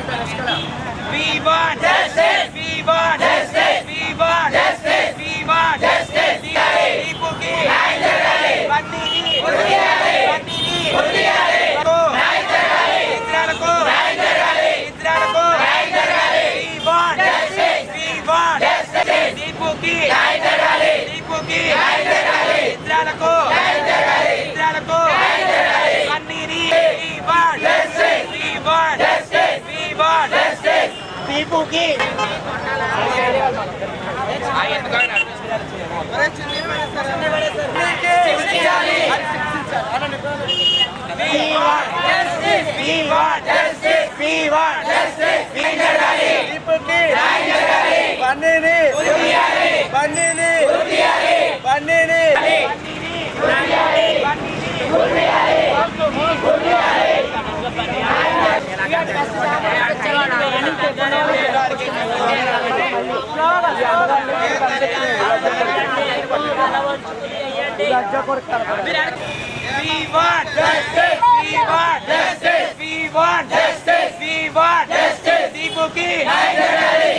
We want justice. We want justice. We want justice. We want justice. దీపుకి న్యాయం జరగాలి. బందీని వదిలేయాలి. బందీని వదిలేయాలి. న్యాయం జరగాలి. ఇతరులకు న్యాయం జరగాలి. ఇతరులకు న్యాయం జరగాలి. We want justice. We want justice. దీపుకి న్యాయం జరగాలి. దీపుకి న్యాయం జరగాలి. ఇతరులకు న్యాయం జరగాలి. ఇతరులకు న్యాయం జరగాలి. బందీని We want justice. We want justice. We want టీపూకి పన్నీని పన్నీని పన్నీని పన్నీని We want justice. We want justice. Dipuki.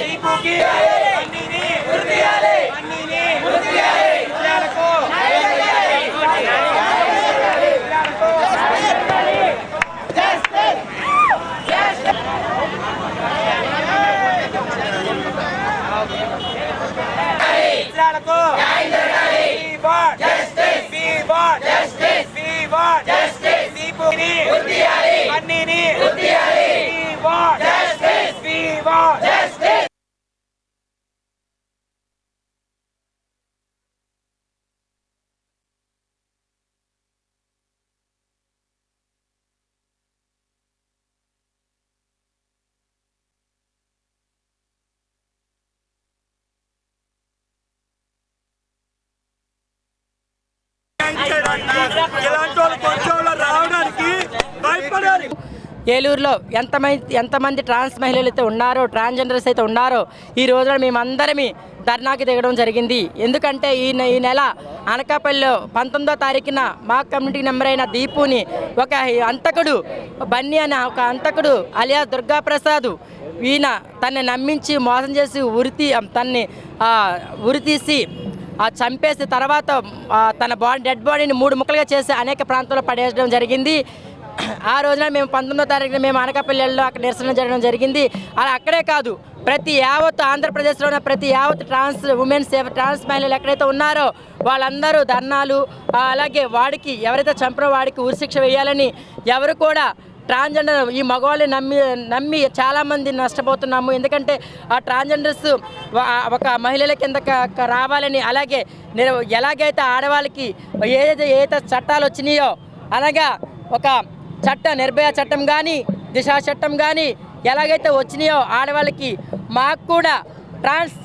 Dipuki. ఉరియాలి. అన్నిని ఉరియాలి. We want justice. We want justice. ఇలాంటి వాళ్ళు కొంచెం రావడానికి భయపడాలి ఏలూరులో ఎంతమంది ఎంతమంది ట్రాన్స్ మహిళలు అయితే ఉన్నారో ట్రాన్స్జెండర్స్ అయితే ఉన్నారో ఈ రోజున మేమందరమీ ధర్నాకి దిగడం జరిగింది. ఎందుకంటే ఈ ఈ నెల అనకాపల్లిలో పంతొమ్మిదో తారీఖున మా కమ్యూనిటీ నెంబర్ అయిన దీపుని ఒక అంతకుడు బన్నీ అనే ఒక అంతకుడు అలియా దుర్గాప్రసాద్ ఈయన తన్ని నమ్మించి మోసం చేసి ఉరితి తన్ని ఉరితీసి ఆ చంపేసి తర్వాత తన బాడీ డెడ్ బాడీని మూడు ముక్కలుగా చేసి అనేక ప్రాంతాల్లో పడేయడం జరిగింది. ఆ రోజున మేము పంతొమ్మిదో తారీఖున మేము అనకాపల్లిలో అక్కడ నిరసన జరగడం జరిగింది అలా అక్కడే కాదు ప్రతి యావత్ ఆంధ్రప్రదేశ్లో ఉన్న ప్రతి యావత్ ట్రాన్స్ ఉమెన్స్ ట్రాన్స్ మహిళలు ఎక్కడైతే ఉన్నారో వాళ్ళందరూ ధర్నాలు అలాగే వాడికి ఎవరైతే చంపరో వాడికి ఉరిశిక్ష వేయాలని ఎవరు కూడా ట్రాన్స్జెండర్ ఈ మగవాళ్ళని నమ్మి నమ్మి చాలామంది నష్టపోతున్నాము ఎందుకంటే ఆ ట్రాన్స్జెండర్స్ ఒక మహిళల కింద రావాలని అలాగే నేను ఎలాగైతే ఆడవాళ్ళకి ఏదైతే ఏదైతే చట్టాలు వచ్చినాయో అనగా ఒక చట్టం నిర్భయ చట్టం కానీ దిశా చట్టం కానీ ఎలాగైతే వచ్చినాయో ఆడవాళ్ళకి మాకు కూడా ట్రాన్స్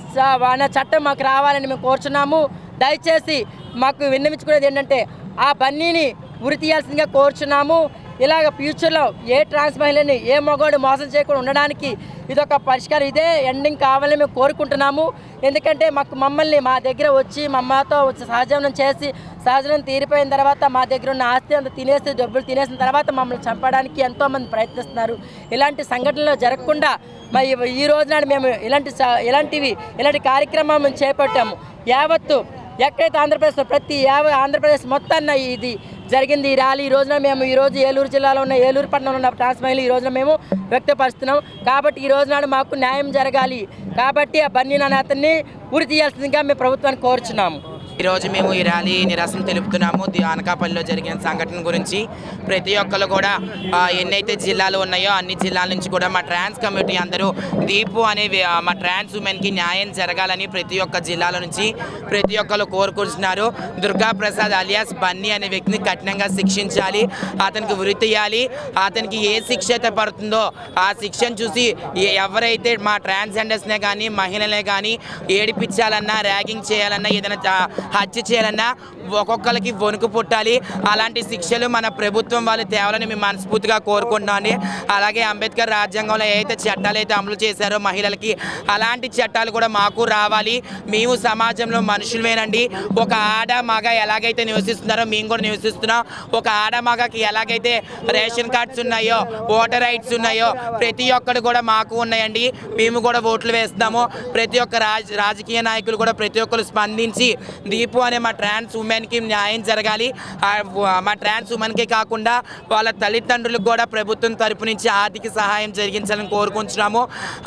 అనే చట్టం మాకు రావాలని మేము కోరుచున్నాము. దయచేసి మాకు విన్నవించుకునేది ఏంటంటే ఆ బన్నీని ఉరి తీయాల్సిందిగా కోరుచున్నాము. ఇలాగ ఫ్యూచర్లో ఏ ట్రాన్స్ మహిళని ఏ మగవాడు మోసం చేయకుండా ఉండడానికి ఇదొక పరిష్కారం. ఇదే ఎండింగ్ కావాలని మేము కోరుకుంటున్నాము. ఎందుకంటే మాకు మమ్మల్ని మా దగ్గర వచ్చి మమ్మతో వచ్చి సహజీవనం చేసి సహజనం తీరిపోయిన తర్వాత మా దగ్గర ఉన్న ఆస్తి అంతా తినేసి డబ్బులు తినేసిన తర్వాత మమ్మల్ని చంపడానికి ఎంతోమంది ప్రయత్నిస్తున్నారు. ఇలాంటి సంఘటనలు జరగకుండా మరి ఈ రోజు మేము ఇలాంటి ఇలాంటివి ఇలాంటి కార్యక్రమం మేము చేపట్టాము. యావత్తు ఎక్కడైతే ఆంధ్రప్రదేశ్లో ప్రతి యావ ఆంధ్రప్రదేశ్ మొత్తాన్ని ఇది జరిగింది. ఈ ర్యాలీ ఈ రోజున మేము ఈ రోజు ఏలూరు జిల్లాలో ఉన్న ఏలూరు పట్టణంలో ఉన్న ట్రాన్స్ మహిళలు ఈ రోజున మేము వ్యక్తపరుస్తున్నాం. కాబట్టి ఈ రోజు నాడు మాకు న్యాయం జరగాలి. కాబట్టి ఆ బన్నీ అనే అతన్ని ఉరి తీయాల్సిందిగా మేము ప్రభుత్వాన్ని కోరుచున్నాము. ఈరోజు మేము ఈ ర్యాలీ నిరసన తెలుపుతున్నాము. అనకాపల్లిలో జరిగిన సంఘటన గురించి ప్రతి ఒక్కరు కూడా ఎన్నైతే జిల్లాలు ఉన్నాయో అన్ని జిల్లాల నుంచి కూడా మా ట్రాన్స్ కమ్యూనిటీ అందరూ దీపు అనే మా ట్రాన్స్ ఉమెన్కి న్యాయం జరగాలని ప్రతి ఒక్క జిల్లాల నుంచి ప్రతి ఒక్కరు కోరుకుంటున్నారు. దుర్గా ప్రసాద్ అలియాస్ బన్నీ అనే వ్యక్తిని కఠినంగా శిక్షించాలి అతనికి వృత్తి తీయాలి అతనికి ఏ శిక్ష అయితే పడుతుందో ఆ శిక్షను చూసి ఎవరైతే మా ట్రాన్స్జెండర్స్నే కానీ మహిళలే కానీ ఏడిపించాలన్నా ర్యాగింగ్ చేయాలన్నా ఏదైనా చా- హత్య చేయాలన్నా ఒక్కొక్కరికి వణుకు పుట్టాలి. అలాంటి శిక్షలు మన ప్రభుత్వం వాళ్ళు తేవాలని మేము మనస్ఫూర్తిగా కోరుకుంటున్నాను అలాగే అంబేద్కర్ రాజ్యాంగంలో ఏదైతే చట్టాలు అయితే అమలు చేశారో మహిళలకి అలాంటి చట్టాలు కూడా మాకు రావాలి. మేము సమాజంలో మనుషులమేనండి. ఒక ఆడ మగ ఎలాగైతే నివసిస్తున్నారో మేము కూడా నివసిస్తున్నాం. ఒక ఆడ మగకి ఎలాగైతే రేషన్ కార్డ్స్ ఉన్నాయో ఓటర్ రైట్స్ ఉన్నాయో ప్రతి ఒక్కరు కూడా మాకు ఉన్నాయండి. మేము కూడా ఓట్లు వేస్తాము ప్రతి ఒక్క రాజకీయ నాయకులు కూడా ప్రతి ఒక్కరు స్పందించి దీపు అనే మా ట్రాన్స్ ఉమెన్కి న్యాయం జరగాలి. మా ట్రాన్స్ ఉమెన్కే కాకుండా వాళ్ళ తల్లిదండ్రులకు కూడా ప్రభుత్వం తరపు నుంచి ఆర్థిక సహాయం జరిగించాలని కోరుకుంటున్నాము.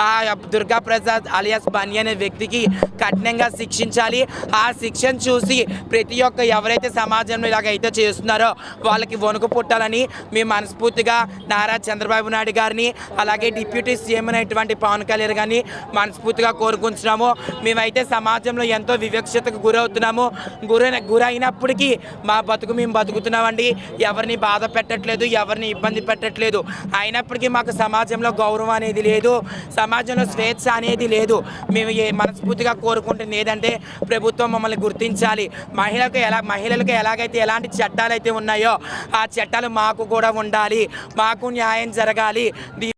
ఆ దుర్గా ప్రసాద్ అలియాస్ బని అనే వ్యక్తికి కఠినంగా శిక్షించాలి. ఆ శిక్షణ చూసి ప్రతి ఒక్క ఎవరైతే సమాజంలో ఇలాగైతే చేస్తున్నారో వాళ్ళకి వణుకు పుట్టాలని మేము మనస్ఫూర్తిగా నారా చంద్రబాబు నాయుడు గారిని అలాగే డిప్యూటీ సీఎం అయినటువంటి పవన్ కళ్యాణ్ గారిని మనస్ఫూర్తిగా కోరుకుంటున్నాము. మేమైతే సమాజంలో ఎంతో వివక్షతకు గురవుతున్నాము. గురైన గురైనప్పటికీ మా బతుకు మేము బతుకుతున్నామండి. ఎవరిని బాధ పెట్టట్లేదు ఎవరిని ఇబ్బంది పెట్టట్లేదు. అయినప్పటికీ మాకు సమాజంలో గౌరవం అనేది లేదు సమాజంలో స్వేచ్ఛ అనేది లేదు. మేము ఏ మనస్ఫూర్తిగా కోరుకుంటుంది ఏదంటే ప్రభుత్వం మమ్మల్ని గుర్తించాలి. మహిళలకు ఎలా మహిళలకు ఎలాగైతే ఎలాంటి చట్టాలు అయితే ఉన్నాయో ఆ చట్టాలు మాకు కూడా ఉండాలి మాకు న్యాయం జరగాలి.